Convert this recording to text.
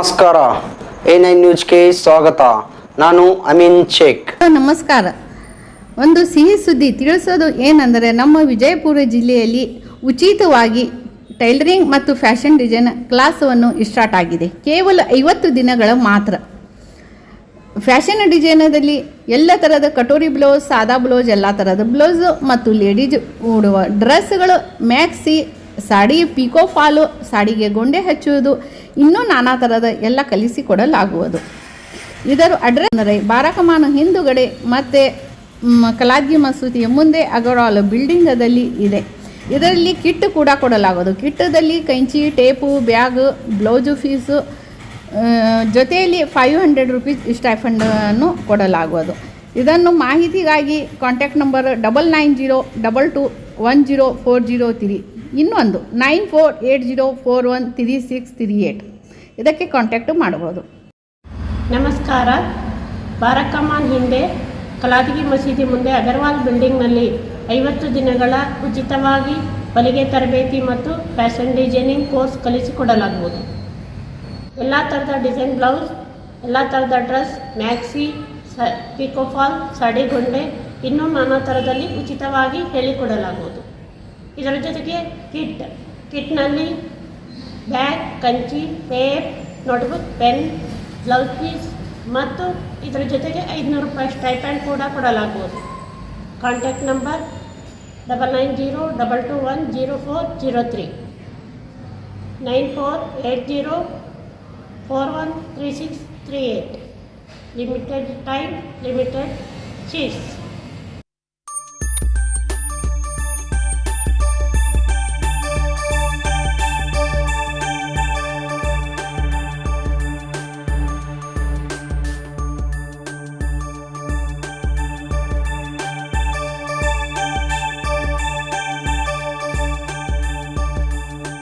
ನಮಸ್ಕಾರ. A nine ನ್ಯೂಸ್ಗೆ ಸ್ವಾಗತ. ನಾನು ಅಮೀನ್ ಶೇಖ್. ನಮಸ್ಕಾರ. ಒಂದು ಸಿಹಿ ಸುದ್ದಿ ತಿಳಿಸೋದು ಏನಂದರೆ, ನಮ್ಮ ವಿಜಯಪುರ ಜಿಲ್ಲೆಯಲ್ಲಿ ಉಚಿತವಾಗಿ ಟೈಲರಿಂಗ್ ಮತ್ತು ಫ್ಯಾಷನ್ ಡಿಸೈನ್ ಕ್ಲಾಸವನ್ನು ಸ್ಟಾರ್ಟ್ ಆಗಿದೆ. ಕೇವಲ ಐವತ್ತು ದಿನಗಳ ಮಾತ್ರ. ಫ್ಯಾಷನ್ ಡಿಸೈನದಲ್ಲಿ ಎಲ್ಲ ಥರದ ಕಟೋರಿ ಬ್ಲೌಸ್, ಸಾದಾ ಬ್ಲೌಸ್, ಎಲ್ಲ ಥರದ ಬ್ಲೌಸು ಮತ್ತು ಲೇಡೀಸ್ ಉಡುವ ಡ್ರೆಸ್ಗಳು ಮ್ಯಾಕ್ಸಿ ಸಾಡಿ ಪಿಕೋ ಫಾಲು, ಸಾಡಿಗೆ ಗೊಂಡೆ ಹಚ್ಚುವುದು, ಇನ್ನೂ ನಾನಾ ಥರದ ಎಲ್ಲ ಕಲಿಸಿಕೊಡಲಾಗುವುದು ಇದರ ಅಡ್ರೆಸ್ ಅಂದರೆ ಬಾರಕಮಾನ ಹಿಂದುಗಡೆ ಮತ್ತು ಕಲಾದ್ಗಿ ಮಸೂತಿಯ ಮುಂದೆ ಅಗರ್ವಾಲ್ ಬಿಲ್ಡಿಂಗದಲ್ಲಿ ಇದೆ. ಇದರಲ್ಲಿ ಕಿಟ್ ಕೂಡ ಕೊಡಲಾಗೋದು ಕಿಟ್ಟದಲ್ಲಿ ಕೈಂಚಿ, ಟೇಪು, ಬ್ಯಾಗ್, ಬ್ಲೌಸು ಫೀಸು ಜೊತೆಯಲ್ಲಿ ಫೈವ್ ಹಂಡ್ರೆಡ್ ರುಪೀಸ್ ಸ್ಟೈಫಂಡನ್ನು ಕೊಡಲಾಗುವುದು. ಇದನ್ನು ಮಾಹಿತಿಗಾಗಿ contact number double nine zero double two one zero four zero three ಇನ್ನೊಂದು nine four eight zero four one three six three eight ಇದಕ್ಕೆ ಕಾಂಟ್ಯಾಕ್ಟು ಮಾಡ್ಬೋದು. ನಮಸ್ಕಾರ. ಬಾರಕಮಾನ್ ಹಿಂದೆ ಕಲಾದಗಿ ಮಸೀದಿ ಮುಂದೆ ಅಗರ್ವಾಲ್ ಬಿಲ್ಡಿಂಗ್ನಲ್ಲಿ ಐವತ್ತು ದಿನಗಳ ಉಚಿತವಾಗಿ ಹೊಲಿಗೆ ತರಬೇತಿ ಮತ್ತು ಫ್ಯಾಷನ್ ಡಿಸೈನಿಂಗ್ ಕೋರ್ಸ್ ಕಲಿಸಿಕೊಡಲಾಗುವುದು. ಎಲ್ಲ ಥರದ ಡಿಸೈನ್ ಬ್ಲೌಸ್, ಎಲ್ಲ ಥರದ ಡ್ರೆಸ್, ಮ್ಯಾಕ್ಸಿ, ಸ, ಪಿಕೋಫಾಲ್ ಸಾಡಿಗೊಂಡೆ ಇನ್ನೂ ನಾನಾ ಥರದಲ್ಲಿ ಉಚಿತವಾಗಿ ಹೇಳಿಕೊಡಲಾಗುವುದು. ಇದರ ಜೊತೆಗೆ ಕಿಟ್ ಕಿಟ್ನಲ್ಲಿ bag Kanchi tape notebook pen blouse piece ಮತ್ತು ಇದರ ಜೊತೆಗೆ ಐದುನೂರು ರೂಪಾಯಿ ಸ್ಟೈಪ್ಯಾಂಡ್ ಕೂಡ ಕೊಡಲಾಗುವುದು contact number double nine zero double two one zero four zero three nine four eight zero four one three six three eight limited time limited cheese